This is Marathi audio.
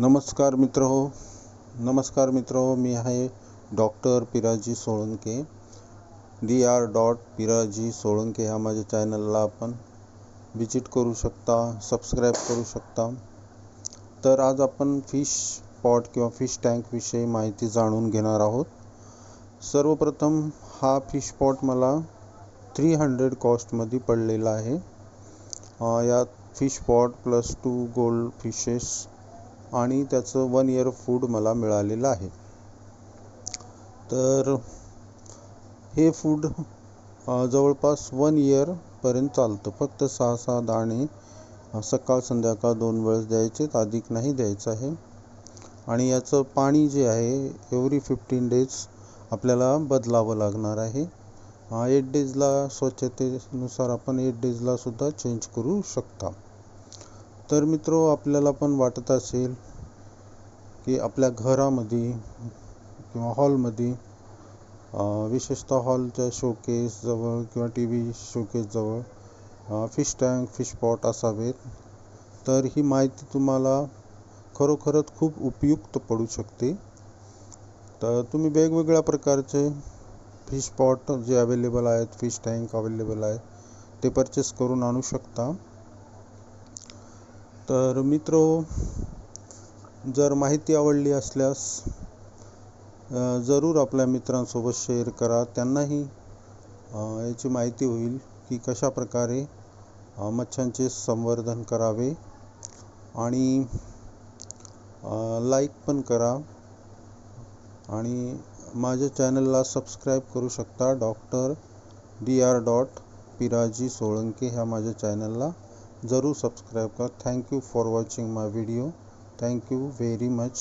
नमस्कार मित्र हो नमस्कार मित्र हो मी आहे doctor Piraji Solanke D R dot Piraji Solanke ह्या माझ्या चॅनलला आपण विजिट करू शकता सबस्क्राईब करू शकता. तर आज आपण फिश पॉट किंवा फिश टँकविषयी माहिती जाणून घेणार आहोत. सर्वप्रथम हा फिश पॉट मला थ्री हंड्रेड कॉस्टमध्ये पडलेला आहे. यात fish pot plus two gold fishes आणि त्याचं वन इयर फूड मला मिळालेलं आहे. तर हे फूड जवळपास वन इयरपर्यंत चालतं. फक्त सहा सहा दाणे सकाळ संध्याकाळ दोन वेळेस द्यायचे अधिक नाही द्यायचं आहे. आणि याचं पाणी जे आहे एव्हरी फिफ्टीन डेज आपल्याला बदलावं लागणार आहे. एट डेजला स्वच्छतेनुसार आपण एट डेजलासुद्धा चेंज करू शकता. तर मित्र आपल्याला पण वाटत असेल की आपल्या घरामध्ये किंवा हॉलमध्ये विशेषतः हॉलच्या शोकेसजवळ किंवा टी व्ही शोकेसजवळ फिश टँक फिश पॉट असावेत. तर ही माहिती तुम्हाला खरोखरच खूप उपयुक्त पडू शकते. तर तुम्ही वेगवेगळ्या प्रकारचे फिश पॉट जे अवेलेबल आहेत फिश टँक अवेलेबल आहेत ते परचेस करून आणू शकता. तर मित्र जर माहिती आवडली असल्यास जरूर आपल्या मित्रांसोबत शेअर करा. त्यांनाही याची माहिती होईल की कशा प्रकारे मच्छांचे संवर्धन करावे. आणि लाईक पण करा. आणि माझ्या चॅनलला सबस्क्राईब करू शकता. Doctor D R dot Piraji Solanke ह्या माझ्या चॅनलला जरूर सबस्क्राईब करा. You for watching my video thank you very much